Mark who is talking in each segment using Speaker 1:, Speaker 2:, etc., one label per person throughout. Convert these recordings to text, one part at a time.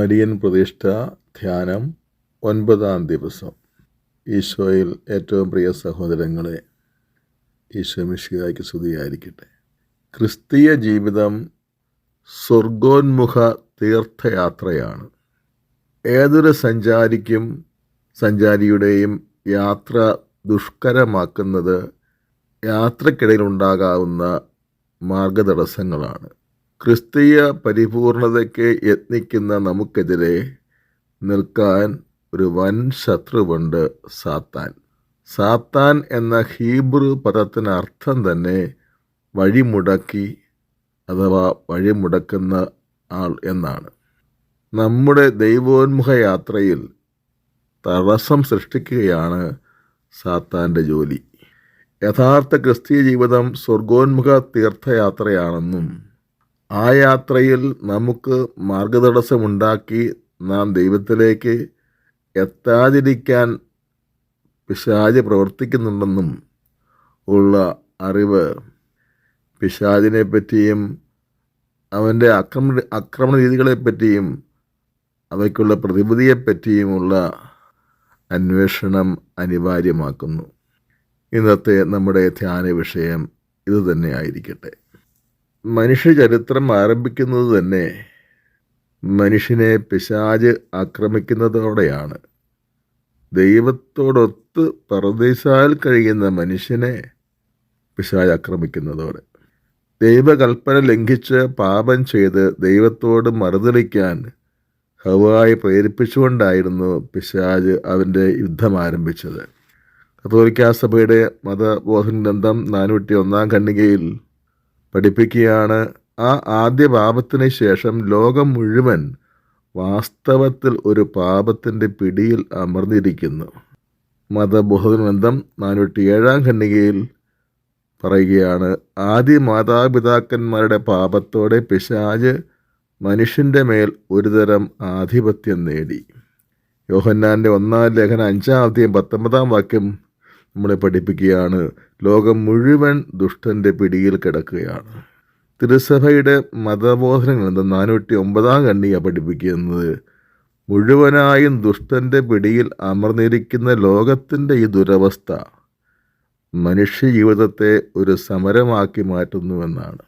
Speaker 1: Marian പ്രതിഷ്ഠ ധ്യാനം ഒൻപതാം ദിവസം ഈശോയിൽ ഏറ്റവും പ്രിയ സഹോദരങ്ങളെ ഈശോ മിഷിയായിക്ക് സ്തുതിയായിരിക്കട്ടെ ക്രിസ്തീയ ജീവിതം സ്വർഗോന്മുഖ തീർത്ഥയാത്രയാണ് ഏതൊരു സഞ്ചാരിക്കും സഞ്ചാരിയുടെയും യാത്ര ദുഷ്കരമാക്കുന്നത് യാത്രക്കിടയിൽ ഉണ്ടാകാവുന്ന മാർഗതടസ്സങ്ങളാണ് ക്രിസ്തീയ പരിപൂർണതയ്ക്ക് യത്നിക്കുന്ന നമുക്കെതിരെ നിൽക്കാൻ ഒരു വൻ ശത്രുവുണ്ട് സാത്താൻ സാത്താൻ എന്ന ഹീബ്രു പദത്തിന് അർത്ഥം തന്നെ വഴിമുടക്കി അഥവാ വഴിമുടക്കുന്ന ആൾ എന്നാണ് നമ്മുടെ ദൈവോന്മുഖ യാത്രയിൽ തടസ്സം സൃഷ്ടിക്കുകയാണ് സാത്താൻ്റെ ജോലി യഥാർത്ഥ ക്രിസ്തീയ ജീവിതം സ്വർഗോന്മുഖ തീർത്ഥയാത്രയാണെന്നും ആ യാത്രയിൽ നമുക്ക് മാർഗതടസ്സമുണ്ടാക്കി നാം ദൈവത്തിലേക്ക് എത്താതിരിക്കാൻ പിശാജ് പ്രവർത്തിക്കുന്നുണ്ടെന്നും ഉള്ള അറിവ് പിശാജിനെ പറ്റിയും അവൻ്റെ ആക്രമണ ആക്രമണ രീതികളെപ്പറ്റിയും അവയ്ക്കുള്ള പ്രതിവിധിയെപ്പറ്റിയുമുള്ള അന്വേഷണം അനിവാര്യമാക്കുന്നു ഇന്നത്തെ നമ്മുടെ ധ്യാന വിഷയം ഇതുതന്നെ ആയിരിക്കട്ടെ മനുഷ്യചരിത്രം ആരംഭിക്കുന്നത് തന്നെ മനുഷ്യനെ പിശാജ് ആക്രമിക്കുന്നതോടെയാണ് ദൈവത്തോടൊത്ത് പറദീസാൽ കഴിയുന്ന മനുഷ്യനെ പിശാജ് ആക്രമിക്കുന്നതോടെ ദൈവകൽപ്പന ലംഘിച്ച് പാപം ചെയ്ത് ദൈവത്തോട് മറുതളിക്കാൻ ഹവായി പ്രേരിപ്പിച്ചുകൊണ്ടായിരുന്നു പിശാജ് അവൻ്റെ യുദ്ധം ആരംഭിച്ചത് കത്തോലിക്കാ സഭയുടെ മതബോധന ഗ്രന്ഥം നാനൂറ്റി ഒന്നാം ഖണ്ഡികയിൽ പഠിപ്പിക്കുകയാണ് ആ ആദ്യ പാപത്തിന് ശേഷം ലോകം മുഴുവൻ വാസ്തവത്തിൽ ഒരു പാപത്തിൻ്റെ പിടിയിൽ അമർന്നിരിക്കുന്നു മതബോധനബന്ധം നാനൂറ്റി ഏഴാം ഖണ്ഡികയിൽ പറയുകയാണ് ആദ്യ മാതാപിതാക്കന്മാരുടെ പാപത്തോടെ പിശാജ് മനുഷ്യൻ്റെ മേൽ ഒരുതരം ആധിപത്യം നേടി യോഹന്നാൻ്റെ ഒന്നാം ലേഖന അഞ്ചാം അവധിയും പത്തൊമ്പതാം വാക്യം നമ്മളെ പഠിപ്പിക്കുകയാണ് ലോകം മുഴുവൻ ദുഷ്ടന്റെ പിടിയിൽ കിടക്കുകയാണ് തിരുസഭയുടെ മതബോധനങ്ങൾ എന്താ നാനൂറ്റി ഒമ്പതാം കണ്ണിയാണ് പഠിപ്പിക്കുന്നത് മുഴുവനായും ദുഷ്ടന്റെ പിടിയിൽ അമർന്നിരിക്കുന്ന ലോകത്തിൻ്റെ ഈ ദുരവസ്ഥ മനുഷ്യ ജീവിതത്തെ ഒരു സമരമാക്കി മാറ്റുന്നുവെന്നാണ്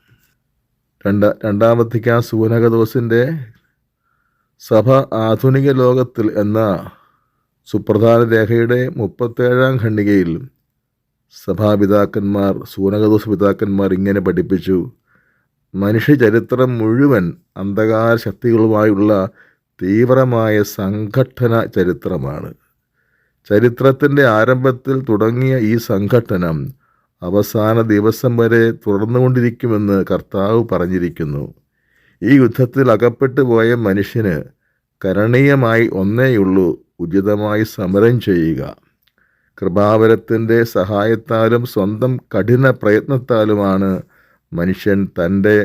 Speaker 1: രണ്ടാ രണ്ടാമത്തേക്ക് ആ സൂനകദോസിൻ്റെ സഭ ആധുനിക ലോകത്തിൽ എന്ന സുപ്രധാന രേഖയുടെ മുപ്പത്തേഴാം ഖണ്ഡികയിൽ സഭാപിതാക്കന്മാർ സൂനകദോസ പിതാക്കന്മാർ ഇങ്ങനെ പഠിപ്പിച്ചു മനുഷ്യചരിത്രം മുഴുവൻ അന്ധകാര ശക്തികളുമായുള്ള തീവ്രമായ സംഘട്ടന ചരിത്രമാണ് ചരിത്രത്തിൻ്റെ ആരംഭത്തിൽ തുടങ്ങിയ ഈ സംഘട്ടനം അവസാന ദിവസം വരെ തുടർന്നുകൊണ്ടിരിക്കുമെന്ന് കർത്താവ് പറഞ്ഞിരിക്കുന്നു ഈ യുദ്ധത്തിൽ അകപ്പെട്ടു പോയ മനുഷ്യന് കരണീയമായി ഒന്നേയുള്ളൂ ഉചിതമായി സമരം ചെയ്യുക കൃപാവരത്തിൻ്റെ സഹായത്താലും സ്വന്തം കഠിന പ്രയത്നത്താലുമാണ് മനുഷ്യൻ തൻ്റെ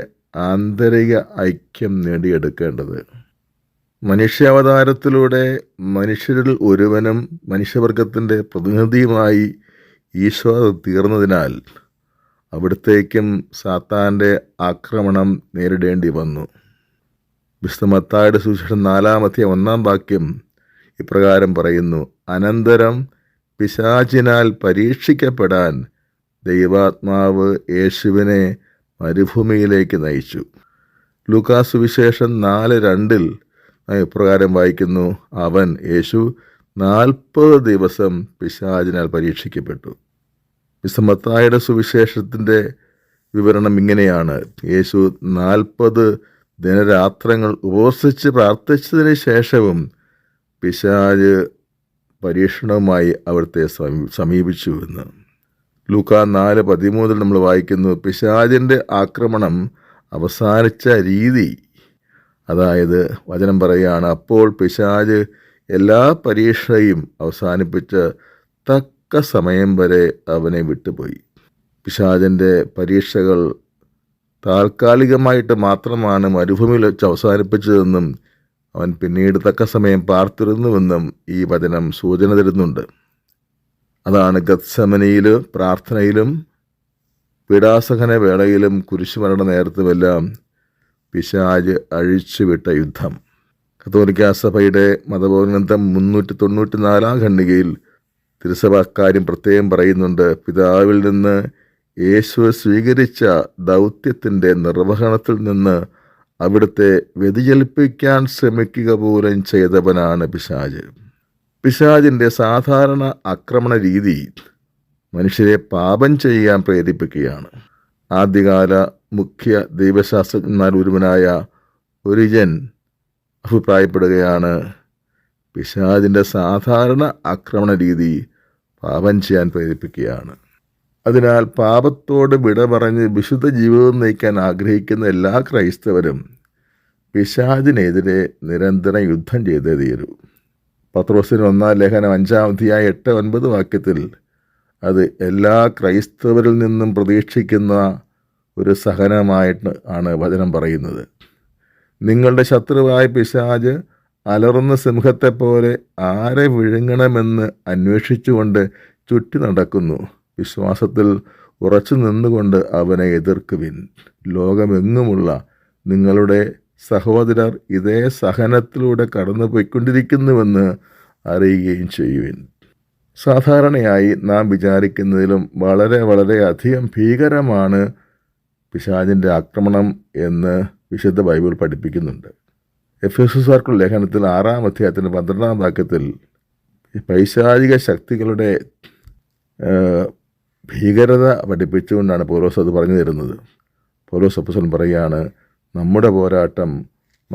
Speaker 1: ആന്തരിക ഐക്യം നേടിയെടുക്കേണ്ടത് മനുഷ്യാവതാരത്തിലൂടെ മനുഷ്യരിൽ ഒരുവനും മനുഷ്യവർഗത്തിൻ്റെ പ്രതിനിധിയുമായി ഈശോ തീർന്നതിനാൽ അവിടത്തേക്കും സാത്താൻ്റെ ആക്രമണം നേരിടേണ്ടി വന്നു വിശ്വമത്തായുടെ സുശേഷം നാലാമത്തെ ഒന്നാം വാക്യം ഇപ്രകാരം പറയുന്നു അനന്തരം പിശാചിനാൽ പരീക്ഷിക്കപ്പെടാൻ ദൈവാത്മാവ് യേശുവിനെ മരുഭൂമിയിലേക്ക് നയിച്ചു ലൂക്കാസ് വിശേഷം നാല് രണ്ടിൽ ഇപ്രകാരം വായിക്കുന്നു അവൻ യേശു നാൽപ്പത് ദിവസം പിശാചിനാൽ പരീക്ഷിക്കപ്പെട്ടു വിസമത്തായുടെ സുവിശേഷത്തിൻ്റെ വിവരണം ഇങ്ങനെയാണ് യേശു നാൽപ്പത് ദിനരാത്രങ്ങൾ ഉപസിച്ച് പ്രാർത്ഥിച്ചതിന് ശേഷവും പിശാജ് പരീക്ഷണവുമായി അവിടുത്തെ സമീപിച്ചു എന്ന് ലൂക്ക നാല് പതിമൂന്നിൽ നമ്മൾ വായിക്കുന്നു പിശാജിൻ്റെ ആക്രമണം അവസാനിച്ച രീതി അതായത് വചനം പറയുകയാണ് അപ്പോൾ പിശാജ് എല്ലാ പരീക്ഷയും അവസാനിപ്പിച്ച് തക്ക സമയം വരെ അവനെ വിട്ടുപോയി പിശാജിൻ്റെ പരീക്ഷകൾ താൽക്കാലികമായിട്ട് മാത്രമാണ് മരുഭൂമിയിൽ വെച്ച് അവസാനിപ്പിച്ചതെന്നും അവൻ പിന്നീട് തക്ക സമയം പാർത്തിരുന്നുവെന്നും ഈ വചനം സൂചന തരുന്നുണ്ട് അതാണ് ഗത്സമനിയിൽ പ്രാർത്ഥനയിലും പിടാസഹന വേളയിലും കുരിശുമരണ നേരത്തുമെല്ലാം പിശാജ് അഴിച്ചുവിട്ട യുദ്ധം കത്തോലിക്ക സഭയുടെ മതബോധഗ്രന്ഥം മുന്നൂറ്റി തൊണ്ണൂറ്റി നാലാം ഖണ്ഡികയിൽ തിരുസഭക്കാര്യം പ്രത്യേകം പറയുന്നുണ്ട് പിതാവിൽ നിന്ന് യേശു സ്വീകരിച്ച ദൗത്യത്തിൻ്റെ നിർവഹണത്തിൽ നിന്ന് അവിടുത്തെ വ്യതിചലിപ്പിക്കാൻ ശ്രമിക്കുക പോലും ചെയ്തവനാണ് പിശാജ് പിശാജിൻ്റെ സാധാരണ ആക്രമണ രീതി മനുഷ്യരെ പാപം ചെയ്യാൻ പ്രേരിപ്പിക്കുകയാണ് ആദ്യകാല മുഖ്യ ദൈവശാസ്ത്രജ്ഞന്മാരൊരുവനായ ഒരിജൻ അഭിപ്രായപ്പെടുകയാണ് പിശാജിൻ്റെ സാധാരണ ആക്രമണ രീതി പാപം ചെയ്യാൻ പ്രേരിപ്പിക്കുകയാണ് അതിനാൽ പാപത്തോട് വിട പറഞ്ഞ് വിശുദ്ധ ജീവിതം നയിക്കാൻ ആഗ്രഹിക്കുന്ന എല്ലാ ക്രൈസ്തവരും പിശാചിനെതിരെ നിരന്തരം യുദ്ധം ചെയ്തേ തീരൂ പത്രോസിന് ഒന്നാം ലേഖനം അഞ്ചാം അധ്യായ എട്ട് ഒൻപത് വാക്യത്തിൽ അത് എല്ലാ ക്രൈസ്തവരിൽ നിന്നും പ്രതീക്ഷിക്കുന്ന ഒരു സഹനമായിട്ട് ആണ് വചനം പറയുന്നത് നിങ്ങളുടെ ശത്രുവായ പിശാജ് അലറുന്ന സിംഹത്തെപ്പോലെ ആരെ വിഴുങ്ങണമെന്ന് അന്വേഷിച്ചുകൊണ്ട് ചുറ്റി നടക്കുന്നു വിശ്വാസത്തിൽ ഉറച്ചു നിന്നുകൊണ്ട് അവനെ എതിർക്കുവിൻ ലോകമെങ്ങുമുള്ള നിങ്ങളുടെ സഹോദരർ ഇതേ സഹനത്തിലൂടെ കടന്നു പോയിക്കൊണ്ടിരിക്കുന്നുവെന്ന് അറിയുകയും ചെയ്യുവിൻ സാധാരണയായി നാം വിചാരിക്കുന്നതിലും വളരെ വളരെ അധികം ഭീകരമാണ് പിശാജിൻ്റെ ആക്രമണം എന്ന് വിശുദ്ധ ബൈബിൾ പഠിപ്പിക്കുന്നുണ്ട് എഫ് എസ് എസ്ആർക്കുൾ ലേഖനത്തിൽ ആറാം അധ്യായത്തിൻ്റെ പന്ത്രണ്ടാം വാക്യത്തിൽ പൈശാചിക ശക്തികളുടെ ഭീകരത പഠിപ്പിച്ചുകൊണ്ടാണ് പൗലോസ് അത് പറഞ്ഞു തരുന്നത് പൗലോസ് അപ്പസൻ പറയുകയാണ് നമ്മുടെ പോരാട്ടം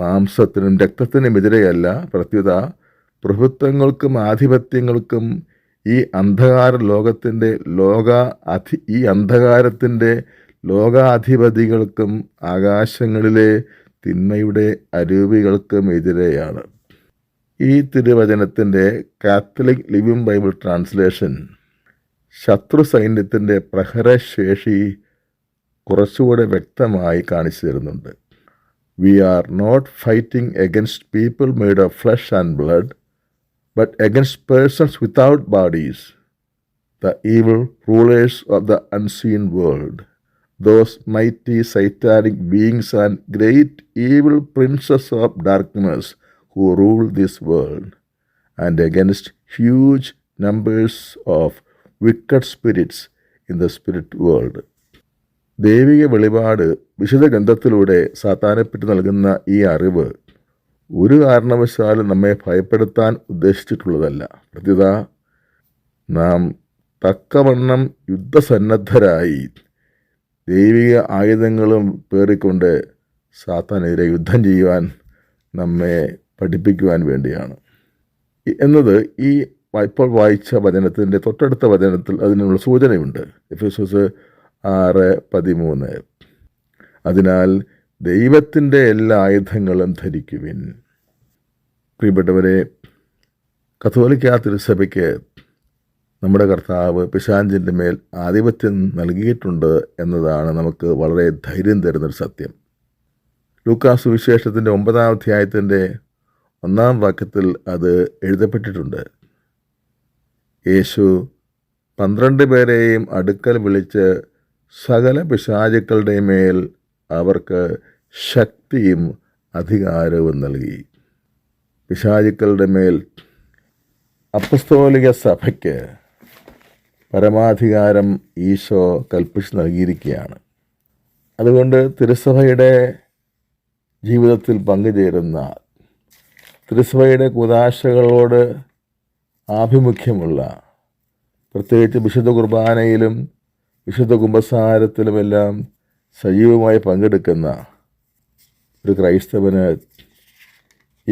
Speaker 1: മാംസത്തിനും രക്തത്തിനും എതിരെയല്ല പ്രത്യുത പ്രഭുത്വങ്ങൾക്കും ആധിപത്യങ്ങൾക്കും ഈ അന്ധകാര ലോകത്തിൻ്റെ ലോക അധി ഈ അന്ധകാരത്തിൻ്റെ ലോകാധിപതികൾക്കും ആകാശങ്ങളിലെ തിന്മയുടെ അരൂപികൾക്കും എതിരെയാണ് ഈ തിരുവചനത്തിൻ്റെ കാത്തലിക് ലിവിംഗ് ബൈബിൾ ട്രാൻസ്ലേഷൻ ശത്രു സൈന്യത്തിൻ്റെ പ്രഹരശേഷി കുറച്ചുകൂടെ വ്യക്തമായി കാണിച്ചു തരുന്നുണ്ട് we are not fighting against people made of flesh and blood but against persons without bodies the evil rulers of the unseen world those mighty satanic beings and great evil princes of darkness who rule this world and against huge numbers of wicked spirits in the spirit world ദൈവിക വെളിപാട് വിശുദ്ധ ഗ്രന്ഥത്തിലൂടെ സാത്താനെപ്പറ്റി നൽകുന്ന ഈ അറിവ് ഒരു കാരണവശാലും നമ്മെ ഭയപ്പെടുത്താൻ ഉദ്ദേശിച്ചിട്ടുള്ളതല്ല പ്രത്യുത നാം തക്കവണ്ണം യുദ്ധസന്നദ്ധരായി ദൈവിക ആയുധങ്ങളും പേറിക്കൊണ്ട് സാത്താനെതിരെ യുദ്ധം ചെയ്യുവാൻ നമ്മെ പഠിപ്പിക്കുവാൻ വേണ്ടിയാണ് എന്നത് ഈ ഇപ്പോൾ വായിച്ച വചനത്തിൻ്റെ തൊട്ടടുത്ത വചനത്തിൽ അതിനുള്ള സൂചനയുണ്ട് എഫേസോസ് ആറ് പതിമൂന്ന് അതിനാൽ ദൈവത്തിൻ്റെ എല്ലാ ആയുധങ്ങളും ധരിക്കുവിൻ പ്രിയപ്പെട്ടവരെ കത്തോലിക്ക തിരുസഭയ്ക്ക് നമ്മുടെ കർത്താവ് പിശാഞ്ചിൻ്റെ മേൽ ആധിപത്യം നൽകിയിട്ടുണ്ട് എന്നതാണ് നമുക്ക് വളരെ ധൈര്യം തരുന്നൊരു സത്യം ലൂക്കാസ് വിശേഷത്തിൻ്റെ ഒമ്പതാം അധ്യായത്തിൻ്റെ ഒന്നാം വാക്യത്തിൽ അത് എഴുതപ്പെട്ടിട്ടുണ്ട് യേശു പന്ത്രണ്ട് പേരെയും അടുക്കൽ വിളിച്ച് സകല പിശാചുക്കളുടെ മേൽ അവർക്ക് ശക്തിയും അധികാരവും നൽകി പിശാചുക്കളുടെ മേൽ അപ്പസ്തോലിക സഭയ്ക്ക് പരമാധികാരം ഈശോ കൽപ്പിച്ച് നൽകിയിരിക്കുകയാണ് അതുകൊണ്ട് തിരുസഭയുടെ ജീവിതത്തിൽ പങ്കുചേരുന്ന തിരുസഭയുടെ കുതാശകളോട് ആഭിമുഖ്യമുള്ള പ്രത്യേകിച്ച് വിശുദ്ധ കുർബാനയിലും വിശുദ്ധ കുംഭസാരത്തിലുമെല്ലാം സജീവമായി പങ്കെടുക്കുന്ന ഒരു ക്രൈസ്തവന്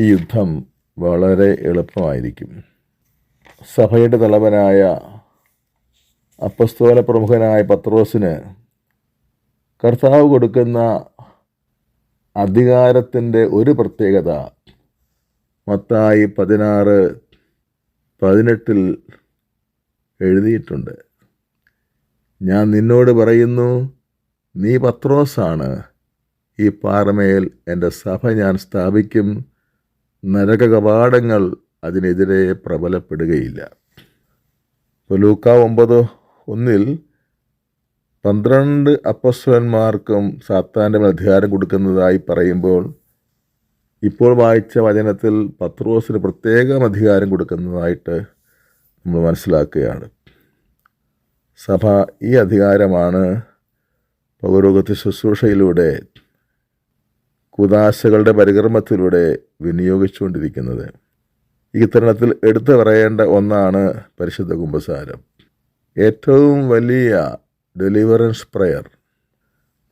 Speaker 1: ഈ യുദ്ധം വളരെ എളുപ്പമായിരിക്കും സഭയുടെ തലവനായ അപ്പസ്തോല പ്രമുഖനായ പത്രോസിന് കർത്താവ് കൊടുക്കുന്ന അധികാരത്തിൻ്റെ ഒരു പ്രത്യേകത മത്തായി പതിനാറ് പതിനെട്ടിൽ എഴുതിയിട്ടുണ്ട് ഞാൻ നിന്നോട് പറയുന്നു നീ പത്രോസാണ് ഈ പാറമേൽ എൻ്റെ സഭ ഞാൻ സ്ഥാപിക്കും നരക കവാടങ്ങൾ അതിനെതിരെ പ്രബലപ്പെടുകയില്ല ലൂക്ക ഒമ്പത് ഒന്നിൽ പന്ത്രണ്ട് അപ്പസ്വന്മാർക്കും സാത്താൻ്റെ അധികാരം കൊടുക്കുന്നതായി പറയുമ്പോൾ ഇപ്പോൾ വായിച്ച വചനത്തിൽ പത്രോസിന് പ്രത്യേകം അധികാരം കൊടുക്കുന്നതായിട്ട് നമ്മൾ മനസ്സിലാക്കുകയാണ് സഭ ഈ അധികാരമാണ് പൗരോഗത്തി ശുശ്രൂഷയിലൂടെ കുദാശകളുടെ പരികർമ്മത്തിലൂടെ വിനിയോഗിച്ചുകൊണ്ടിരിക്കുന്നത് ഈ തരണത്തിൽ എടുത്തു പറയേണ്ട ഒന്നാണ് പരിശുദ്ധ കുംഭസാരം ഏറ്റവും വലിയ ഡെലിവറൻസ് പ്രയർ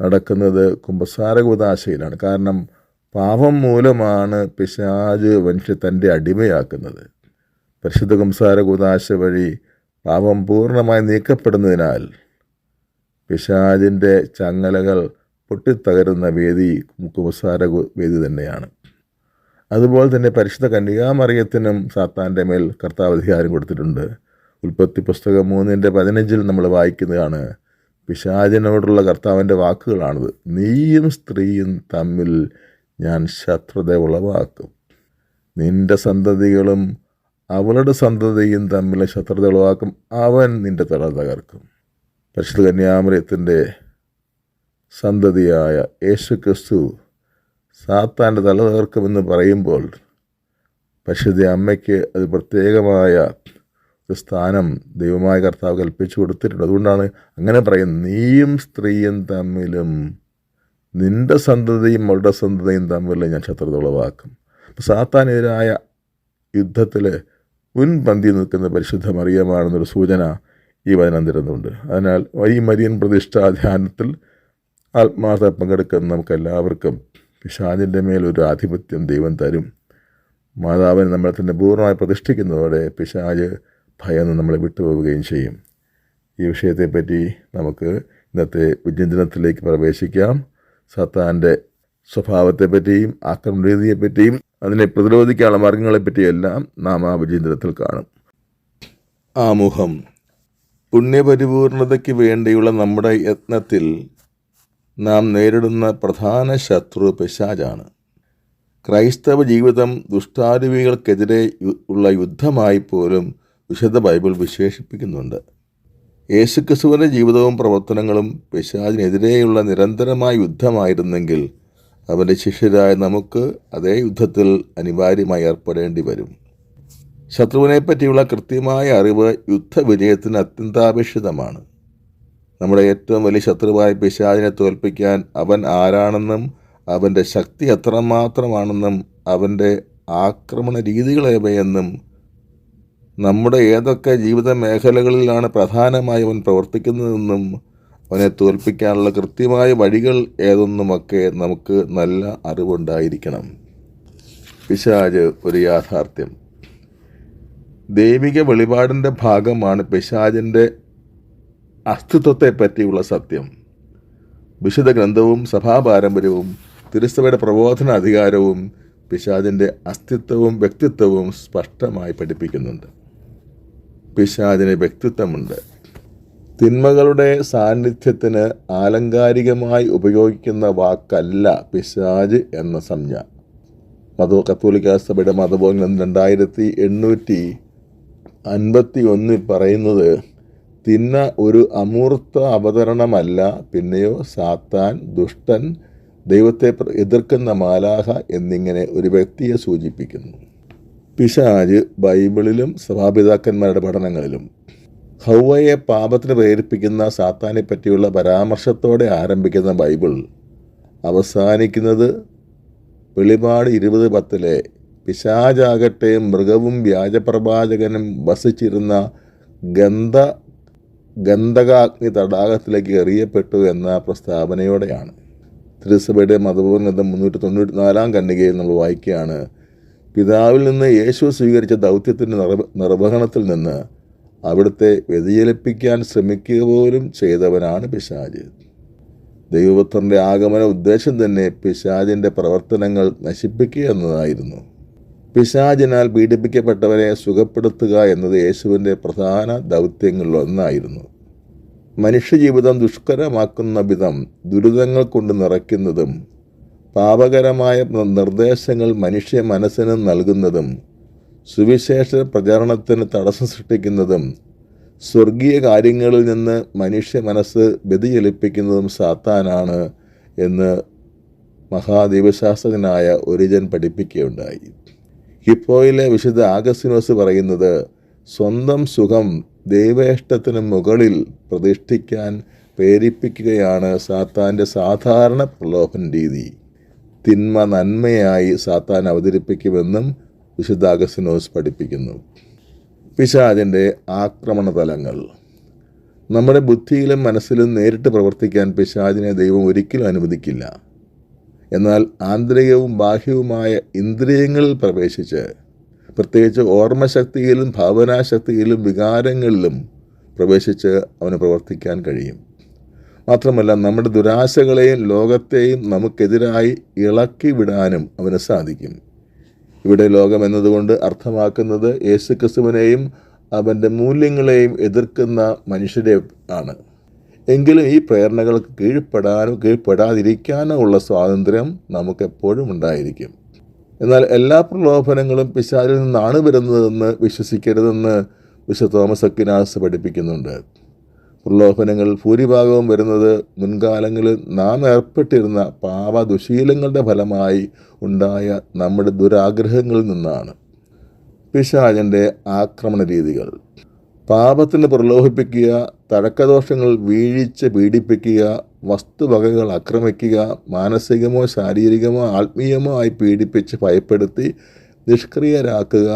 Speaker 1: നടക്കുന്നത് കുംഭസാര കുദാശയിലാണ് കാരണം പാപം മൂലമാണ് പിശാജ് മനുഷ്യ തൻ്റെ അടിമയാക്കുന്നത് പരിശുദ്ധ കുംസാര കുതാശ വഴി പാപം പൂർണ്ണമായി നീക്കപ്പെടുന്നതിനാൽ പിശാജിൻ്റെ ചങ്ങലകൾ പൊട്ടിത്തകരുന്ന വേദി കുംസാര വേദി തന്നെയാണ് അതുപോലെ തന്നെ പരിശുദ്ധ കന്യകാമറിയത്തിനും സാത്താൻ്റെ മേൽ കർത്താവ് അധികാരം കൊടുത്തിട്ടുണ്ട് ഉൽപ്പത്തി പുസ്തകം മൂന്നിൻ്റെ പതിനഞ്ചിൽ നമ്മൾ വായിക്കുന്നതാണ് പിശാചിനോടുള്ള കർത്താവിൻ്റെ വാക്കുകളാണത് നീയും സ്ത്രീയും തമ്മിൽ ഞാൻ ശത്രുത ഉളവാക്കും നിന്റെ സന്തതികളും അവളുടെ സന്തതിയും തമ്മിൽ ശത്രുത ഉളവാക്കും അവൻ നിന്റെ തല തകർക്കും പരിശുദ്ധ കന്യാമൃത്തിൻ്റെ സന്തതിയായ യേശു ക്രിസ്തു സാത്താൻ്റെ തല തകർക്കുമെന്ന് പറയുമ്പോൾ പരിശുദ്ധ അമ്മയ്ക്ക് അത് പ്രത്യേകമായ ഒരു സ്ഥാനം ദൈവമായ കർത്താവ് കൽപ്പിച്ചു കൊടുത്തിട്ടുണ്ട് അതുകൊണ്ടാണ് അങ്ങനെ പറയുന്നത് നീയും സ്ത്രീയും തമ്മിലും നിൻ്റെ സന്തതിയും അവളുടെ സന്തതിയും തമ്മിൽ ഞാൻ ശത്രുത ഉളവാക്കും സാത്താനെതിരായ യുദ്ധത്തിൽ മുൻപന്തിയിൽ നിൽക്കുന്ന പരിശുദ്ധ മറിയമാണെന്നൊരു സൂചന ഈ വചനം തരുന്നുണ്ട് അതിനാൽ ഈ മരിയൻ ധ്യാനത്തിൽ ആത്മാർത്ഥ പങ്കെടുക്കുന്ന എല്ലാവർക്കും പിശാചിൻ്റെ മേലൊരു ആധിപത്യം ദൈവം തരും മാതാവിന് നമ്മളെ തന്നെ പൂർണ്ണമായി പ്രതിഷ്ഠിക്കുന്നതോടെ പിശാജ് ഭയന്ന് നമ്മളെ വിട്ടുപോവുകയും ചെയ്യും ഈ വിഷയത്തെപ്പറ്റി നമുക്ക് ഇന്നത്തെ വിജ്ഞാനത്തിലേക്ക് പ്രവേശിക്കാം സത്താൻ്റെ സ്വഭാവത്തെപ്പറ്റിയും ആക്രമണ പറ്റിയും അതിനെ പ്രതിരോധിക്കാനുള്ള മാർഗങ്ങളെപ്പറ്റിയും എല്ലാം നാം ആ വിചിന്തനത്തിൽ കാണും ആമുഖം പുണ്യപരിപൂർണതയ്ക്ക് വേണ്ടിയുള്ള നമ്മുടെ യത്നത്തിൽ നാം നേരിടുന്ന പ്രധാന ശത്രു പിശാജാണ് ക്രൈസ്തവ ജീവിതം ദുഷ്ടാരുവികൾക്കെതിരെ ഉള്ള യുദ്ധമായി പോലും വിശുദ്ധ ബൈബിൾ വിശേഷിപ്പിക്കുന്നുണ്ട് യേശുക്രിസ്തുവിൻ്റെ ജീവിതവും പ്രവർത്തനങ്ങളും പിശാചിനെതിരെയുള്ള നിരന്തരമായ യുദ്ധമായിരുന്നെങ്കിൽ അവൻ്റെ ശിഷ്യരായ നമുക്ക് അതേ യുദ്ധത്തിൽ അനിവാര്യമായി ഏർപ്പെടേണ്ടി വരും ശത്രുവിനെ പറ്റിയുള്ള കൃത്യമായ അറിവ് യുദ്ധവിജയത്തിന് അത്യന്താപേക്ഷിതമാണ് നമ്മുടെ ഏറ്റവും വലിയ ശത്രുവായ പിശാചിനെ തോൽപ്പിക്കാൻ അവൻ ആരാണെന്നും അവൻ്റെ ശക്തി എത്രമാത്രമാണെന്നും അവൻ്റെ ആക്രമണ രീതികൾ നമ്മുടെ ഏതൊക്കെ ജീവിത മേഖലകളിലാണ് പ്രധാനമായി അവൻ പ്രവർത്തിക്കുന്നതെന്നും അവനെ തോൽപ്പിക്കാനുള്ള കൃത്യമായ വഴികൾ ഏതെന്നുമൊക്കെ നമുക്ക് നല്ല അറിവുണ്ടായിരിക്കണം പിശാജ് ഒരു യാഥാർത്ഥ്യം ദൈവിക വെളിപാടിൻ്റെ ഭാഗമാണ് പിശാജിൻ്റെ പറ്റിയുള്ള സത്യം വിശുദ്ധ ഗ്രന്ഥവും സഭാപാരമ്പര്യവും തിരുസഭയുടെ പ്രബോധന അധികാരവും പിശാജിൻ്റെ അസ്തിത്വവും വ്യക്തിത്വവും സ്പഷ്ടമായി പഠിപ്പിക്കുന്നുണ്ട് പിശാചിന് വ്യക്തിത്വമുണ്ട് തിന്മകളുടെ സാന്നിധ്യത്തിന് ആലങ്കാരികമായി ഉപയോഗിക്കുന്ന വാക്കല്ല പിശാജ് എന്ന സംജ്ഞ മത കത്തോലിക്ക സഭയുടെ മതബോധനം രണ്ടായിരത്തി എണ്ണൂറ്റി അൻപത്തി ഒന്നിൽ പറയുന്നത് തിന്ന ഒരു അമൂർത്ത അവതരണമല്ല പിന്നെയോ സാത്താൻ ദുഷ്ടൻ ദൈവത്തെ എതിർക്കുന്ന മാലാഹ എന്നിങ്ങനെ ഒരു വ്യക്തിയെ സൂചിപ്പിക്കുന്നു പിശാജ് ബൈബിളിലും സഭാപിതാക്കന്മാരുടെ പഠനങ്ങളിലും ഹൗവയെ പാപത്തിന് പ്രേരിപ്പിക്കുന്ന സാത്താനെ പറ്റിയുള്ള പരാമർശത്തോടെ ആരംഭിക്കുന്ന ബൈബിൾ അവസാനിക്കുന്നത് വെളിപാട് ഇരുപത് പത്തിലെ പിശാജാകട്ടെ മൃഗവും വ്യാജപ്രവാചകനും വസിച്ചിരുന്ന ഗന്ധ ഗന്ധകാഗ്നി തടാകത്തിലേക്ക് എറിയപ്പെട്ടു എന്ന പ്രസ്താവനയോടെയാണ് തിരുസഭയുടെ മതബോധം മുന്നൂറ്റി തൊണ്ണൂറ്റി നാലാം കണ്ണികയിൽ നമ്മൾ വായിക്കുകയാണ് പിതാവിൽ നിന്ന് യേശു സ്വീകരിച്ച ദൗത്യത്തിൻ്റെ നിർവ നിർവഹണത്തിൽ നിന്ന് അവിടുത്തെ വ്യതിചലിപ്പിക്കാൻ ശ്രമിക്കുക പോലും ചെയ്തവനാണ് പിശാജ് ദൈവപുത്രൻ്റെ ആഗമന ഉദ്ദേശം തന്നെ പിശാജിൻ്റെ പ്രവർത്തനങ്ങൾ നശിപ്പിക്കുക എന്നതായിരുന്നു പിശാജിനാൽ പീഡിപ്പിക്കപ്പെട്ടവരെ സുഖപ്പെടുത്തുക എന്നത് യേശുവിൻ്റെ പ്രധാന ദൗത്യങ്ങളിലൊന്നായിരുന്നു മനുഷ്യജീവിതം ദുഷ്കരമാക്കുന്ന വിധം ദുരിതങ്ങൾ കൊണ്ട് നിറയ്ക്കുന്നതും പാപകരമായ നിർദ്ദേശങ്ങൾ മനുഷ്യ മനസ്സിന് നൽകുന്നതും സുവിശേഷ പ്രചാരണത്തിന് തടസ്സം സൃഷ്ടിക്കുന്നതും സ്വർഗീയ കാര്യങ്ങളിൽ നിന്ന് മനുഷ്യ മനസ്സ് വ്യതിചലിപ്പിക്കുന്നതും സാത്താനാണ് എന്ന് മഹാദൈവശാസ്ത്രജ്ഞനായ ഒരിജൻ പഠിപ്പിക്കുകയുണ്ടായി ഹിപ്പോയിലെ വിശുദ്ധ ആഗസ്റ്റിനോസ് പറയുന്നത് സ്വന്തം സുഖം ദൈവേഷ്ടത്തിന് മുകളിൽ പ്രതിഷ്ഠിക്കാൻ പ്രേരിപ്പിക്കുകയാണ് സാത്താൻ്റെ സാധാരണ പ്രലോഭന രീതി തിന്മ നന്മയായി സാത്താൻ അവതരിപ്പിക്കുമെന്നും വിശുദ്ധ അഗസ്റ്റിനോസ് പഠിപ്പിക്കുന്നു പിശാചിൻ്റെ ആക്രമണ തലങ്ങൾ നമ്മുടെ ബുദ്ധിയിലും മനസ്സിലും നേരിട്ട് പ്രവർത്തിക്കാൻ പിശാചിനെ ദൈവം ഒരിക്കലും അനുവദിക്കില്ല എന്നാൽ ആന്തരികവും ബാഹ്യവുമായ ഇന്ദ്രിയങ്ങളിൽ പ്രവേശിച്ച് പ്രത്യേകിച്ച് ഓർമ്മശക്തിയിലും ഭാവനാശക്തിയിലും വികാരങ്ങളിലും പ്രവേശിച്ച് അവന് പ്രവർത്തിക്കാൻ കഴിയും മാത്രമല്ല നമ്മുടെ ദുരാശകളെയും ലോകത്തെയും നമുക്കെതിരായി ഇളക്കി വിടാനും അവന് സാധിക്കും ഇവിടെ ലോകം എന്നതുകൊണ്ട് അർത്ഥമാക്കുന്നത് ക്രിസ്തുവിനെയും അവൻ്റെ മൂല്യങ്ങളെയും എതിർക്കുന്ന മനുഷ്യരെ ആണ് എങ്കിലും ഈ പ്രേരണകൾക്ക് കീഴ്പ്പെടാനോ കീഴ്പ്പെടാതിരിക്കാനോ ഉള്ള സ്വാതന്ത്ര്യം നമുക്കെപ്പോഴും ഉണ്ടായിരിക്കും എന്നാൽ എല്ലാ പ്രലോഭനങ്ങളും പിശാചിൽ നിന്നാണ് വരുന്നതെന്ന് വിശ്വസിക്കരുതെന്ന് വിശ്വ തോമസ് അക്കിനാസ് പഠിപ്പിക്കുന്നുണ്ട് പ്രലോഭനങ്ങൾ ഭൂരിഭാഗവും വരുന്നത് മുൻകാലങ്ങളിൽ നാം ഏർപ്പെട്ടിരുന്ന പാപ ദുശീലങ്ങളുടെ ഫലമായി ഉണ്ടായ നമ്മുടെ ദുരാഗ്രഹങ്ങളിൽ നിന്നാണ് പിശാചൻ്റെ ആക്രമണ രീതികൾ പാപത്തിന് പ്രലോഭിപ്പിക്കുക തഴക്കദോഷങ്ങൾ വീഴിച്ച് പീഡിപ്പിക്കുക വസ്തുവകകൾ ആക്രമിക്കുക മാനസികമോ ശാരീരികമോ ആത്മീയമോ ആയി പീഡിപ്പിച്ച് ഭയപ്പെടുത്തി നിഷ്ക്രിയരാക്കുക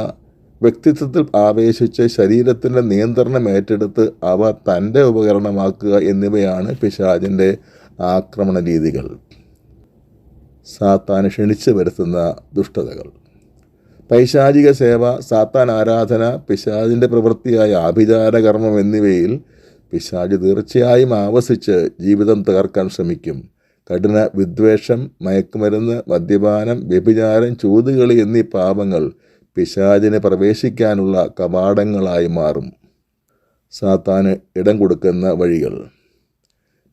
Speaker 1: വ്യക്തിത്വത്തിൽ ആവേശിച്ച് ശരീരത്തിൻ്റെ നിയന്ത്രണം ഏറ്റെടുത്ത് അവ തൻ്റെ ഉപകരണമാക്കുക എന്നിവയാണ് പിശാജിൻ്റെ ആക്രമണ രീതികൾ സാത്താൻ ക്ഷണിച്ച് വരുത്തുന്ന ദുഷ്ടതകൾ പൈശാചിക സേവ സാത്താൻ ആരാധന പിശാജിൻ്റെ പ്രവൃത്തിയായ ആഭിചാരകർമ്മം എന്നിവയിൽ പിശാജ് തീർച്ചയായും ആവസിച്ച് ജീവിതം തകർക്കാൻ ശ്രമിക്കും കഠിന വിദ്വേഷം മയക്കുമരുന്ന് മദ്യപാനം വ്യഭിചാരം ചൂതുകളി എന്നീ പാപങ്ങൾ പിശാചിന് പ്രവേശിക്കാനുള്ള കവാടങ്ങളായി മാറും സാത്താന് ഇടം കൊടുക്കുന്ന വഴികൾ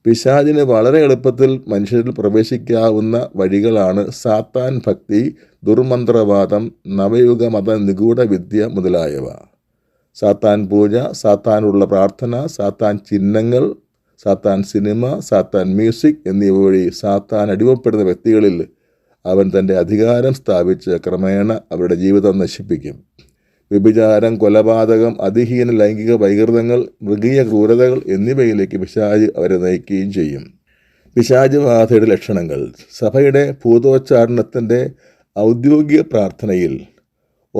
Speaker 1: പിശാചിന് വളരെ എളുപ്പത്തിൽ മനുഷ്യരിൽ പ്രവേശിക്കാവുന്ന വഴികളാണ് സാത്താൻ ഭക്തി ദുർമന്ത്രവാദം നവയുഗ മത നിഗൂഢവിദ്യ മുതലായവ സാത്താൻ പൂജ സാത്താനുള്ള പ്രാർത്ഥന സാത്താൻ ചിഹ്നങ്ങൾ സാത്താൻ സിനിമ സാത്താൻ മ്യൂസിക് എന്നിവ വഴി സാത്താൻ അടിമപ്പെടുന്ന വ്യക്തികളിൽ അവൻ തൻ്റെ അധികാരം സ്ഥാപിച്ച് ക്രമേണ അവരുടെ ജീവിതം നശിപ്പിക്കും വ്യഭിചാരം കൊലപാതകം അതിഹീന ലൈംഗിക വൈകൃതങ്ങൾ മൃഗീയ ക്രൂരതകൾ എന്നിവയിലേക്ക് പിശാജ് അവരെ നയിക്കുകയും ചെയ്യും പിശാജ് ബാധയുടെ ലക്ഷണങ്ങൾ സഭയുടെ ഭൂതോച്ചാരണത്തിൻ്റെ ഔദ്യോഗിക പ്രാർത്ഥനയിൽ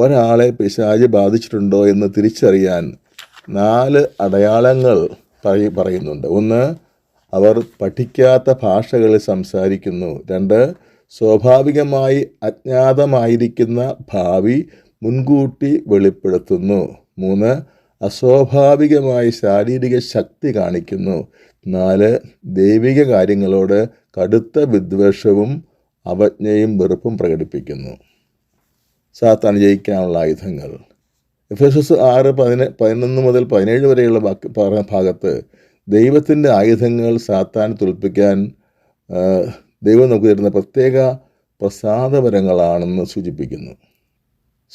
Speaker 1: ഒരാളെ പിശാജ് ബാധിച്ചിട്ടുണ്ടോ എന്ന് തിരിച്ചറിയാൻ നാല് അടയാളങ്ങൾ പറയുന്നുണ്ട് ഒന്ന് അവർ പഠിക്കാത്ത ഭാഷകളിൽ സംസാരിക്കുന്നു രണ്ട് സ്വാഭാവികമായി അജ്ഞാതമായിരിക്കുന്ന ഭാവി മുൻകൂട്ടി വെളിപ്പെടുത്തുന്നു മൂന്ന് അസ്വാഭാവികമായി ശാരീരിക ശക്തി കാണിക്കുന്നു നാല് ദൈവിക കാര്യങ്ങളോട് കടുത്ത വിദ്വേഷവും അവജ്ഞയും വെറുപ്പും പ്രകടിപ്പിക്കുന്നു സാത്താൻ ജയിക്കാനുള്ള ആയുധങ്ങൾ എഫ് എസ് എസ് ആറ് പതിന പതിനൊന്ന് മുതൽ പതിനേഴ് വരെയുള്ള ഭാഗത്ത് ദൈവത്തിൻ്റെ ആയുധങ്ങൾ സാത്താൻ തോൽപ്പിക്കാൻ ദൈവം നമുക്ക് തരുന്ന പ്രത്യേക പ്രസാദപരങ്ങളാണെന്ന് സൂചിപ്പിക്കുന്നു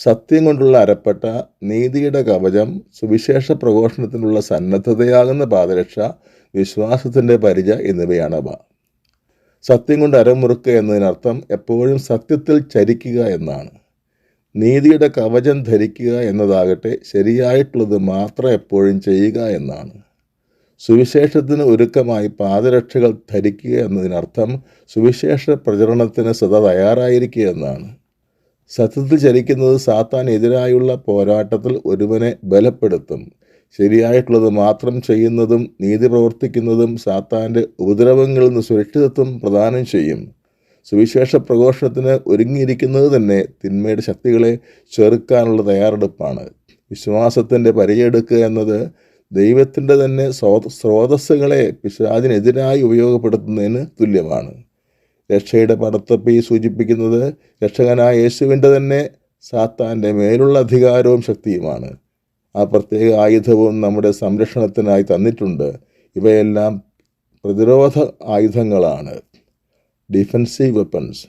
Speaker 1: സത്യം കൊണ്ടുള്ള അരപ്പെട്ട നീതിയുടെ കവചം സുവിശേഷ പ്രഘോഷണത്തിനുള്ള സന്നദ്ധതയാകുന്ന പാദരക്ഷ വിശ്വാസത്തിൻ്റെ പരിച എന്നിവയാണവ സത്യം കൊണ്ട് അരമുറുക്കുക എന്നതിനർത്ഥം എപ്പോഴും സത്യത്തിൽ ചരിക്കുക എന്നാണ് നീതിയുടെ കവചം ധരിക്കുക എന്നതാകട്ടെ ശരിയായിട്ടുള്ളത് മാത്രം എപ്പോഴും ചെയ്യുക എന്നാണ് സുവിശേഷത്തിന് ഒരുക്കമായി പാദരക്ഷകൾ ധരിക്കുക എന്നതിനർത്ഥം സുവിശേഷ പ്രചരണത്തിന് സദാ തയ്യാറായിരിക്കുക എന്നാണ് സത്യത്തിൽ ചലിക്കുന്നത് സാത്താൻ എതിരായുള്ള പോരാട്ടത്തിൽ ഒരുവനെ ബലപ്പെടുത്തും ശരിയായിട്ടുള്ളത് മാത്രം ചെയ്യുന്നതും നീതി പ്രവർത്തിക്കുന്നതും സാത്താൻ്റെ ഉപദ്രവങ്ങളിൽ നിന്ന് സുരക്ഷിതത്വം പ്രദാനം ചെയ്യും സുവിശേഷ പ്രഘോഷണത്തിന് ഒരുങ്ങിയിരിക്കുന്നത് തന്നെ തിന്മയുടെ ശക്തികളെ ചെറുക്കാനുള്ള തയ്യാറെടുപ്പാണ് വിശ്വാസത്തിൻ്റെ പരിചയെടുക്കുക എന്നത് ദൈവത്തിൻ്റെ തന്നെ സ്രോതസ്സുകളെ പിശാദിനെതിരായി ഉപയോഗപ്പെടുത്തുന്നതിന് തുല്യമാണ് രക്ഷയുടെ പടത്തപ്പി സൂചിപ്പിക്കുന്നത് രക്ഷകനായ യേശുവിൻ്റെ തന്നെ സാത്താൻ്റെ മേലുള്ള അധികാരവും ശക്തിയുമാണ് ആ പ്രത്യേക ആയുധവും നമ്മുടെ സംരക്ഷണത്തിനായി തന്നിട്ടുണ്ട് ഇവയെല്ലാം പ്രതിരോധ ആയുധങ്ങളാണ് ഡിഫെൻസീവ് വെപ്പൺസ്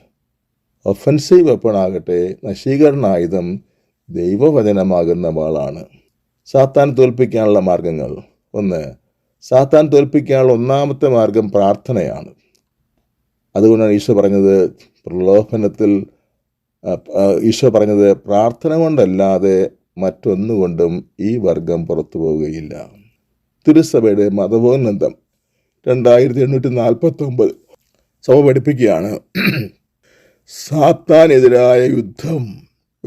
Speaker 1: ഒഫൻസീവ് വെപ്പൺ ആകട്ടെ നശീകരണ ആയുധം ദൈവവചനമാകുന്ന വാളാണ് സാത്താൻ തോൽപ്പിക്കാനുള്ള മാർഗങ്ങൾ ഒന്ന് സാത്താൻ തോൽപ്പിക്കാനുള്ള ഒന്നാമത്തെ മാർഗം പ്രാർത്ഥനയാണ് അതുകൊണ്ടാണ് ഈശോ പറഞ്ഞത് പ്രലോഭനത്തിൽ ഈശോ പറഞ്ഞത് പ്രാർത്ഥന കൊണ്ടല്ലാതെ മറ്റൊന്നുകൊണ്ടും ഈ വർഗം പുറത്തു പോവുകയില്ല തിരുസഭയുടെ മതബോധനം രണ്ടായിരത്തി എണ്ണൂറ്റി നാൽപ്പത്തൊമ്പത് സഭ പഠിപ്പിക്കുകയാണ് സാത്താനെതിരായ യുദ്ധം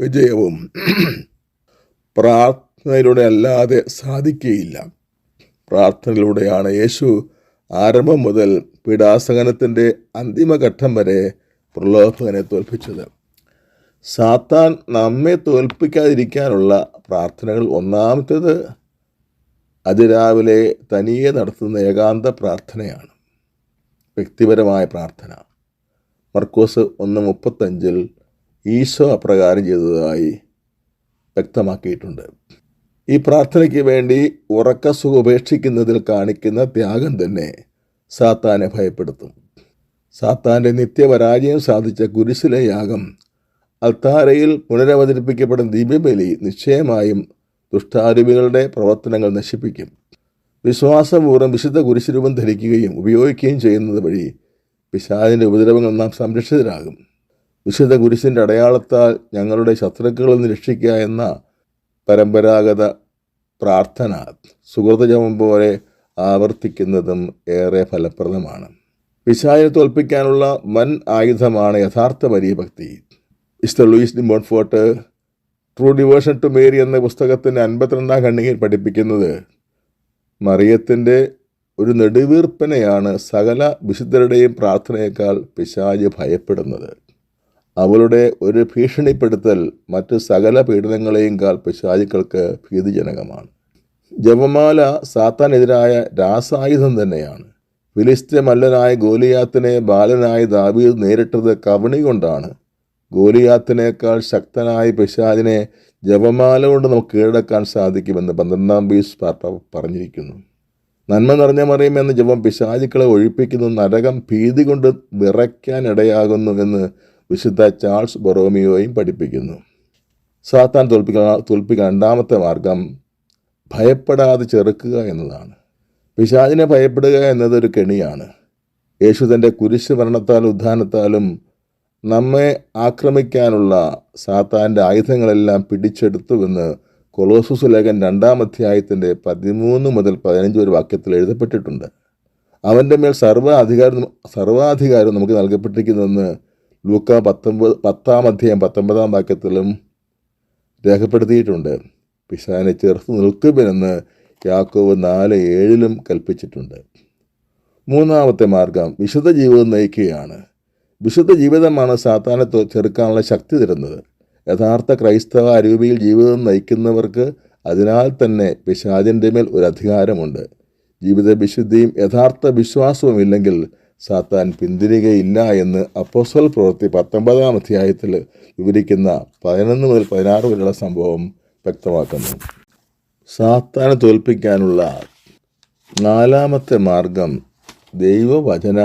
Speaker 1: വിജയവും പ്രാർത്ഥന പ്രാർത്ഥനയിലൂടെ അല്ലാതെ സാധിക്കുകയില്ല പ്രാർത്ഥനയിലൂടെയാണ് യേശു ആരംഭം മുതൽ പീഡാസഹനത്തിൻ്റെ അന്തിമഘട്ടം വരെ പ്രലോഭകനെ തോൽപ്പിച്ചത് സാത്താൻ നമ്മെ തോൽപ്പിക്കാതിരിക്കാനുള്ള പ്രാർത്ഥനകൾ ഒന്നാമത്തേത് അതിരാവിലെ തനിയെ നടത്തുന്ന ഏകാന്ത പ്രാർത്ഥനയാണ് വ്യക്തിപരമായ പ്രാർത്ഥന മർക്കോസ് ഒന്ന് മുപ്പത്തഞ്ചിൽ ഈശോ അപ്രകാരം ചെയ്തതായി വ്യക്തമാക്കിയിട്ടുണ്ട് ഈ പ്രാർത്ഥനയ്ക്ക് വേണ്ടി ഉറക്കസുഖ ഉപേക്ഷിക്കുന്നതിൽ കാണിക്കുന്ന ത്യാഗം തന്നെ സാത്താനെ ഭയപ്പെടുത്തും സാത്താൻ്റെ നിത്യപരാജയം സാധിച്ച കുരിശിലെ യാഗം അൽത്താരയിൽ പുനരവതരിപ്പിക്കപ്പെടുന്ന ദിവ്യബലി നിശ്ചയമായും ദുഷ്ടാരൂപികളുടെ പ്രവർത്തനങ്ങൾ നശിപ്പിക്കും വിശ്വാസപൂർവ്വം വിശുദ്ധ കുരിശുരൂപം ധരിക്കുകയും ഉപയോഗിക്കുകയും ചെയ്യുന്നത് വഴി പിശാദിൻ്റെ ഉപദ്രവങ്ങൾ നാം സംരക്ഷിതരാകും വിശുദ്ധ കുരിശിൻ്റെ അടയാളത്താൽ ഞങ്ങളുടെ ശത്രുക്കളിൽ നിന്ന് രക്ഷിക്കുക എന്ന പരമ്പരാഗത പ്രാർത്ഥന സുഹൃതജപം പോലെ ആവർത്തിക്കുന്നതും ഏറെ ഫലപ്രദമാണ് പിശായെ തോൽപ്പിക്കാനുള്ള വൻ ആയുധമാണ് യഥാർത്ഥ ഭക്തി mister Louis de Montfort true devotion to Mary എന്ന പുസ്തകത്തിൻ്റെ അൻപത്തിരണ്ടാം ഖണ്ഡികയിൽ പഠിപ്പിക്കുന്നത് മറിയത്തിൻ്റെ ഒരു നെടുവീർപ്പനെയാണ് സകല വിശുദ്ധരുടെയും പ്രാർത്ഥനയേക്കാൾ പിശാജ് ഭയപ്പെടുന്നത് അവളുടെ ഒരു ഭീഷണിപ്പെടുത്തൽ മറ്റ് സകല പീഡനങ്ങളെയും കാൽ പിശാചുക്കൾക്ക് ഭീതിജനകമാണ് ജപമാല സാത്താനെതിരായ രാസായുധം തന്നെയാണ് ഫിലിസ്ത്യ മല്ലനായ ഗോലിയാത്തിനെ ബാലനായ ദാബീദ് നേരിട്ടത് കവണി കൊണ്ടാണ് ഗോലിയാത്തിനേക്കാൾ ശക്തനായ പിശാദിനെ ജപമാല കൊണ്ട് നമുക്ക് കീഴടക്കാൻ സാധിക്കുമെന്ന് പന്ത്രണ്ടാം ബീസ് പാർപ്പ പറഞ്ഞിരിക്കുന്നു നന്മ നിറഞ്ഞ മറിയും എന്ന് ജപം പിശാചുക്കളെ ഒഴിപ്പിക്കുന്നു നരകം ഭീതി കൊണ്ട് വിറയ്ക്കാനിടയാകുന്നു എന്ന് വിശുദ്ധ ചാൾസ് ബൊറോമിയോയും പഠിപ്പിക്കുന്നു സാത്താൻ തോൽപ്പിക്കാൻ തോൽപ്പിക്കാൻ രണ്ടാമത്തെ മാർഗം ഭയപ്പെടാതെ ചെറുക്കുക എന്നതാണ് പിശാചിനെ ഭയപ്പെടുക എന്നതൊരു കെണിയാണ് യേശു തൻ്റെ കുരിശ് മരണത്താലും ഉദ്ധാനത്താലും നമ്മെ ആക്രമിക്കാനുള്ള സാത്താൻ്റെ ആയുധങ്ങളെല്ലാം പിടിച്ചെടുത്തുവെന്ന് കൊളോസസ് ലേഖൻ രണ്ടാം അധ്യായത്തിൻ്റെ പതിമൂന്ന് മുതൽ പതിനഞ്ച് വരെ വാക്യത്തിൽ എഴുതപ്പെട്ടിട്ടുണ്ട് അവൻ്റെ മേൽ സർവ്വ സർവാധികാരം നമുക്ക് നൽകപ്പെട്ടിരിക്കുന്നതെന്ന് ലൂക്ക പത്തൊമ്പത് പത്താം അധ്യായം പത്തൊമ്പതാം വാക്യത്തിലും രേഖപ്പെടുത്തിയിട്ടുണ്ട് പിശാനെ ചെറുത്ത് നിൽക്കുമെന്ന് യാക്കോവ് നാല് ഏഴിലും കൽപ്പിച്ചിട്ടുണ്ട് മൂന്നാമത്തെ മാർഗം വിശുദ്ധ ജീവിതം നയിക്കുകയാണ് വിശുദ്ധ ജീവിതമാണ് സാത്താനെ ചെറുക്കാനുള്ള ശക്തി തരുന്നത് യഥാർത്ഥ ക്രൈസ്തവ അരൂപിയിൽ ജീവിതം നയിക്കുന്നവർക്ക് അതിനാൽ തന്നെ പിശാചിൻ്റെ മേൽ ഒരു അധികാരമുണ്ട് ജീവിത വിശുദ്ധിയും യഥാർത്ഥ വിശ്വാസവും ഇല്ലെങ്കിൽ സാത്താൻ പിന്തിരികയില്ല എന്ന് അപ്പോസ്വൽ പ്രവൃത്തി പത്തൊമ്പതാം അധ്യായത്തിൽ വിവരിക്കുന്ന പതിനൊന്ന് മുതൽ പതിനാറ് വരെയുള്ള സംഭവം വ്യക്തമാക്കുന്നു സാത്താനെ തോൽപ്പിക്കാനുള്ള നാലാമത്തെ മാർഗം ദൈവവചന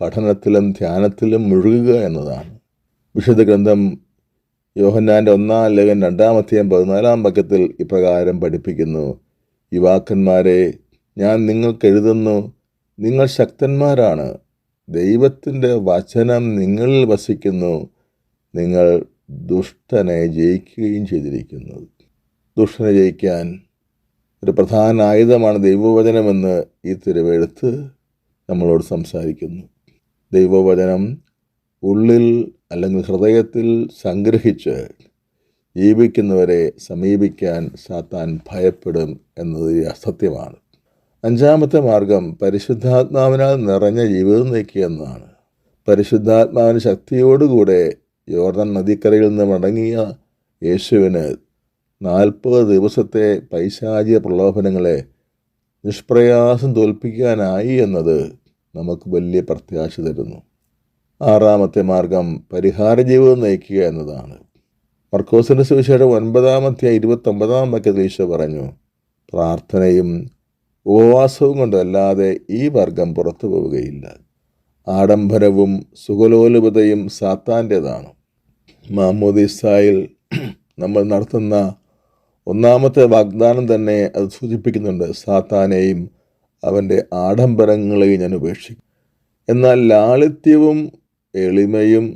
Speaker 1: പഠനത്തിലും ധ്യാനത്തിലും മുഴുകുക എന്നതാണ് വിശുദ്ധ ഗ്രന്ഥം യോഹന്നാൻ്റെ ഒന്നാം ലേഖൻ രണ്ടാമത്തെയും പതിനാലാം പക്കത്തിൽ ഇപ്രകാരം പഠിപ്പിക്കുന്നു യുവാക്കന്മാരെ ഞാൻ നിങ്ങൾക്കെഴുതുന്നു നിങ്ങൾ ശക്തന്മാരാണ് ദൈവത്തിൻ്റെ വചനം നിങ്ങളിൽ വസിക്കുന്നു നിങ്ങൾ ദുഷ്ടനെ ജയിക്കുകയും ചെയ്തിരിക്കുന്നത് ദുഷ്ടനെ ജയിക്കാൻ ഒരു പ്രധാന ആയുധമാണ് ദൈവവചനമെന്ന് ഈ തിരുവെടുത്ത് നമ്മളോട് സംസാരിക്കുന്നു ദൈവവചനം ഉള്ളിൽ അല്ലെങ്കിൽ ഹൃദയത്തിൽ സംഗ്രഹിച്ച് ജീവിക്കുന്നവരെ സമീപിക്കാൻ സാത്താൻ ഭയപ്പെടും എന്നത് അസത്യമാണ് അഞ്ചാമത്തെ മാർഗം പരിശുദ്ധാത്മാവിനാൽ നിറഞ്ഞ ജീവിതം നീക്കി എന്നതാണ് പരിശുദ്ധാത്മാവിന് ശക്തിയോടുകൂടെ യോർദൻ നദിക്കരയിൽ നിന്ന് മടങ്ങിയ യേശുവിന് നാൽപ്പത് ദിവസത്തെ പൈശാചിക പ്രലോഭനങ്ങളെ നിഷ്പ്രയാസം തോൽപ്പിക്കാനായി എന്നത് നമുക്ക് വലിയ പ്രത്യാശ തരുന്നു ആറാമത്തെ മാർഗം പരിഹാര ജീവിതം നയിക്കുക എന്നതാണ് മർക്കോസിൻ്റെ സുവിശേഷം ഒൻപതാമത്തെ ഇരുപത്തൊമ്പതാം വാക്യത്തിൽ ഈശോ പറഞ്ഞു പ്രാർത്ഥനയും ഉപവാസവും കൊണ്ടല്ലാതെ ഈ വർഗം പുറത്തു പോവുകയില്ല ആഡംബരവും സുഖലോലുപതയും സാത്താൻ്റേതാണ് മാമോദിസായിൽ നമ്മൾ നടത്തുന്ന ഒന്നാമത്തെ വാഗ്ദാനം തന്നെ അത് സൂചിപ്പിക്കുന്നുണ്ട് സാത്താനെയും അവൻ്റെ ആഡംബരങ്ങളെയും ഞാൻ ഉപേക്ഷിക്കും എന്നാൽ ലാളിത്യവും എളിമയും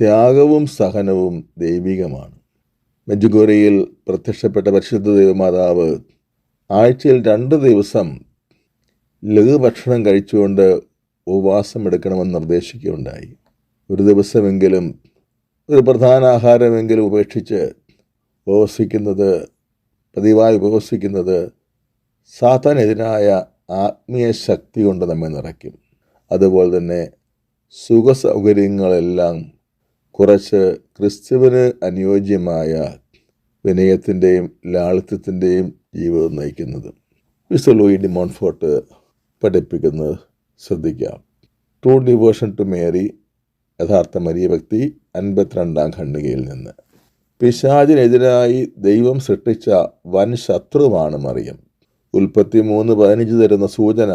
Speaker 1: ത്യാഗവും സഹനവും ദൈവികമാണ് മെജുഗോരയിൽ പ്രത്യക്ഷപ്പെട്ട പരിശുദ്ധ ദൈവമാതാവ് ആഴ്ചയിൽ രണ്ട് ദിവസം ലഘുഭക്ഷണം കഴിച്ചുകൊണ്ട് ഉപവാസം എടുക്കണമെന്ന് നിർദ്ദേശിക്കുകയുണ്ടായി ഒരു ദിവസമെങ്കിലും ഒരു പ്രധാന ആഹാരമെങ്കിലും ഉപേക്ഷിച്ച് ഉപവസിക്കുന്നത് പതിവായി ഉപവസിക്കുന്നത് സാധാനെതിരായ ആത്മീയ ശക്തി കൊണ്ട് നമ്മെ നിറയ്ക്കും അതുപോലെ തന്നെ സുഖസൗകര്യങ്ങളെല്ലാം കുറച്ച് ക്രിസ്തുവിന് അനുയോജ്യമായ വിനയത്തിൻ്റെയും ലാളിത്യത്തിൻ്റെയും ജീവിതം നയിക്കുന്നത് മിസ്റ്റർ ഡി മോൺഫോർട്ട് പഠിപ്പിക്കുന്നത് ശ്രദ്ധിക്കാം ട്രൂ ഡിവേഷൻ ടു മേരി യഥാർത്ഥ മരിയ ഭക്തി അൻപത്തിരണ്ടാം ഖണ്ഡികയിൽ നിന്ന് പിശാചിനെതിരായി ദൈവം സൃഷ്ടിച്ച വൻ ശത്രുവാണ് മറിയം ഉൽപ്പത്തി മൂന്ന് പതിനഞ്ച് തരുന്ന സൂചന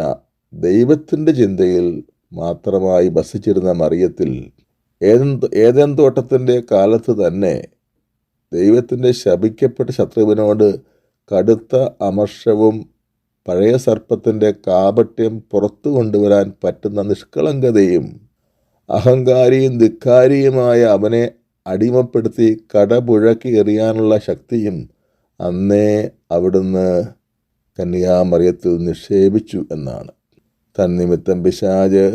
Speaker 1: ദൈവത്തിൻ്റെ ചിന്തയിൽ മാത്രമായി വസിച്ചിരുന്ന മറിയത്തിൽ ഏതൻ ഏതൻ തോട്ടത്തിൻ്റെ കാലത്ത് തന്നെ ദൈവത്തിൻ്റെ ശപിക്കപ്പെട്ട ശത്രുവിനോട് കടുത്ത അമർഷവും പഴയ സർപ്പത്തിൻ്റെ കാപട്യം പുറത്തു കൊണ്ടുവരാൻ പറ്റുന്ന നിഷ്കളങ്കതയും അഹങ്കാരിയും ധിക്കാരിയുമായ അവനെ അടിമപ്പെടുത്തി കടപുഴക്കി എറിയാനുള്ള ശക്തിയും അന്നേ അവിടുന്ന് കന്യാമറിയത്തിൽ നിക്ഷേപിച്ചു എന്നാണ് തന്നിമിത്തം പിശാജ്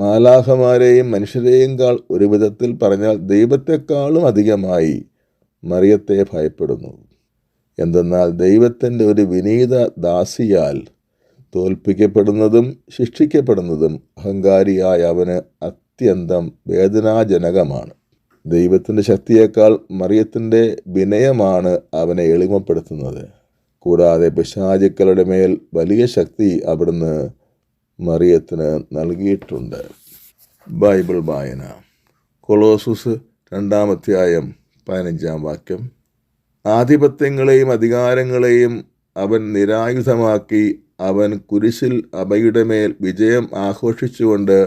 Speaker 1: മാലാഹമാരെയും മനുഷ്യരെയും കാൾ ഒരു വിധത്തിൽ പറഞ്ഞാൽ ദൈവത്തെക്കാളും അധികമായി മറിയത്തെ ഭയപ്പെടുന്നു എന്തെന്നാൽ ദൈവത്തിൻ്റെ ഒരു വിനീത ദാസിയാൽ തോൽപ്പിക്കപ്പെടുന്നതും ശിക്ഷിക്കപ്പെടുന്നതും അഹങ്കാരിയായ അവന് അത്യന്തം വേദനാജനകമാണ് ദൈവത്തിൻ്റെ ശക്തിയേക്കാൾ മറിയത്തിൻ്റെ വിനയമാണ് അവനെ എളിമപ്പെടുത്തുന്നത് കൂടാതെ പിശാചുക്കളുടെ മേൽ വലിയ ശക്തി അവിടുന്ന് മറിയത്തിന് നൽകിയിട്ടുണ്ട് ബൈബിൾ വായന കൊളോസുസ് രണ്ടാമധ്യായം പതിനഞ്ചാം വാക്യം ആധിപത്യങ്ങളെയും അധികാരങ്ങളെയും അവൻ നിരായുധമാക്കി അവൻ കുരിശിൽ അവയുടെ മേൽ വിജയം ആഘോഷിച്ചുകൊണ്ട്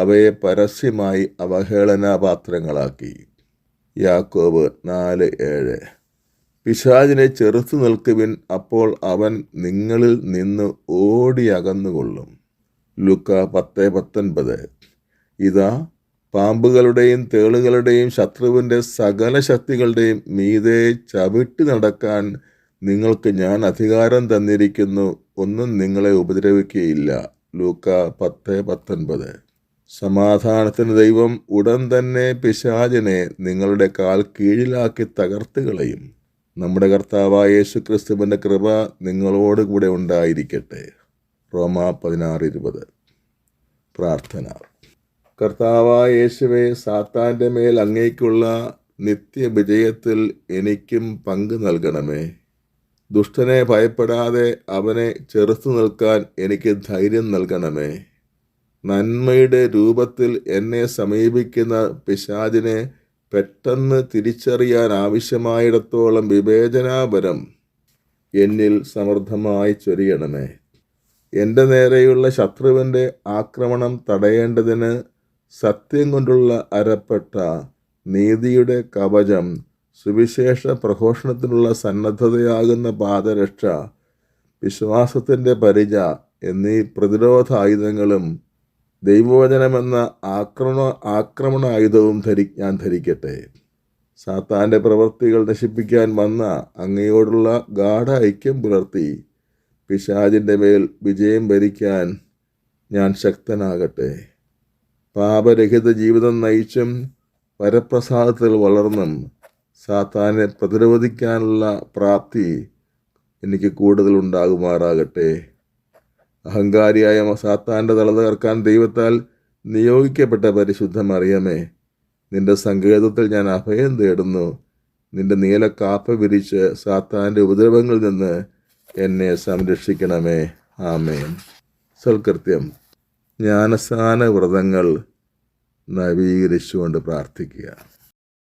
Speaker 1: അവയെ പരസ്യമായി അവഹേളനാപാത്രങ്ങളാക്കി യാക്കോബ് നാല് ഏഴ് പിശാചിനെ ചെറുത്തു നിൽക്കുവിൻ അപ്പോൾ അവൻ നിങ്ങളിൽ നിന്ന് ഓടി അകന്നുകൊള്ളും ലുക്ക പത്ത് പത്തൊൻപത് ഇതാ പാമ്പുകളുടെയും തേളുകളുടെയും ശത്രുവിൻ്റെ സകല ശക്തികളുടെയും മീതെ ചവിട്ട് നടക്കാൻ നിങ്ങൾക്ക് ഞാൻ അധികാരം തന്നിരിക്കുന്നു ഒന്നും നിങ്ങളെ ഉപദ്രവിക്കുകയില്ല ലൂക്ക പത്ത് പത്തൊൻപത് സമാധാനത്തിന് ദൈവം ഉടൻ തന്നെ പിശാചിനെ നിങ്ങളുടെ കാൽ കീഴിലാക്കി തകർത്ത് കളയും നമ്മുടെ കർത്താവായ യേശു ക്രിസ്തുവിൻ്റെ കൃപ നിങ്ങളോടുകൂടെ ഉണ്ടായിരിക്കട്ടെ റോമ പതിനാറ് ഇരുപത് പ്രാർത്ഥന കർത്താവായ യേശുവെ സാത്താൻ്റെ മേൽ അങ്ങേക്കുള്ള നിത്യവിജയത്തിൽ എനിക്കും പങ്ക് നൽകണമേ ദുഷ്ടനെ ഭയപ്പെടാതെ അവനെ ചെറുത്തു നിൽക്കാൻ എനിക്ക് ധൈര്യം നൽകണമേ നന്മയുടെ രൂപത്തിൽ എന്നെ സമീപിക്കുന്ന പിശാചിനെ പെട്ടെന്ന് തിരിച്ചറിയാൻ ആവശ്യമായിടത്തോളം വിവേചനാപരം എന്നിൽ സമൃദ്ധമായി ചൊരിയണമേ എൻ്റെ നേരെയുള്ള ശത്രുവിൻ്റെ ആക്രമണം തടയേണ്ടതിന് സത്യം കൊണ്ടുള്ള അരപ്പെട്ട നീതിയുടെ കവചം സുവിശേഷ പ്രഘോഷണത്തിനുള്ള സന്നദ്ധതയാകുന്ന പാദരക്ഷ വിശ്വാസത്തിൻ്റെ പരിച എന്നീ പ്രതിരോധ ആയുധങ്ങളും ദൈവവചനമെന്ന ആക്രമണ ആക്രമണ ആയുധവും ധരി ഞാൻ ധരിക്കട്ടെ സാത്താൻ്റെ പ്രവൃത്തികൾ നശിപ്പിക്കാൻ വന്ന അങ്ങയോടുള്ള ഗാഢ ഐക്യം പുലർത്തി പിശാജിൻ്റെ മേൽ വിജയം ഭരിക്കാൻ ഞാൻ ശക്തനാകട്ടെ പാപരഹിത ജീവിതം നയിച്ചും വരപ്രസാദത്തിൽ വളർന്നും സാത്താനെ പ്രതിരോധിക്കാനുള്ള പ്രാപ്തി എനിക്ക് കൂടുതൽ ഉണ്ടാകുമാറാകട്ടെ അഹങ്കാരിയായ സാത്താൻ്റെ തല തകർക്കാൻ ദൈവത്താൽ നിയോഗിക്കപ്പെട്ട പരിശുദ്ധ മറിയമേ നിന്റെ സങ്കേതത്തിൽ ഞാൻ അഭയം തേടുന്നു നിന്റെ നീല കാപ്പ വിരിച്ച് സാത്താൻ്റെ ഉപദ്രവങ്ങളിൽ നിന്ന് എന്നെ സംരക്ഷിക്കണമേ ആമേൻ സൽകൃത്യം ജ്ഞാനസ്നാന വ്രതങ്ങൾ നവീകരിച്ചുകൊണ്ട് പ്രാർത്ഥിക്കുക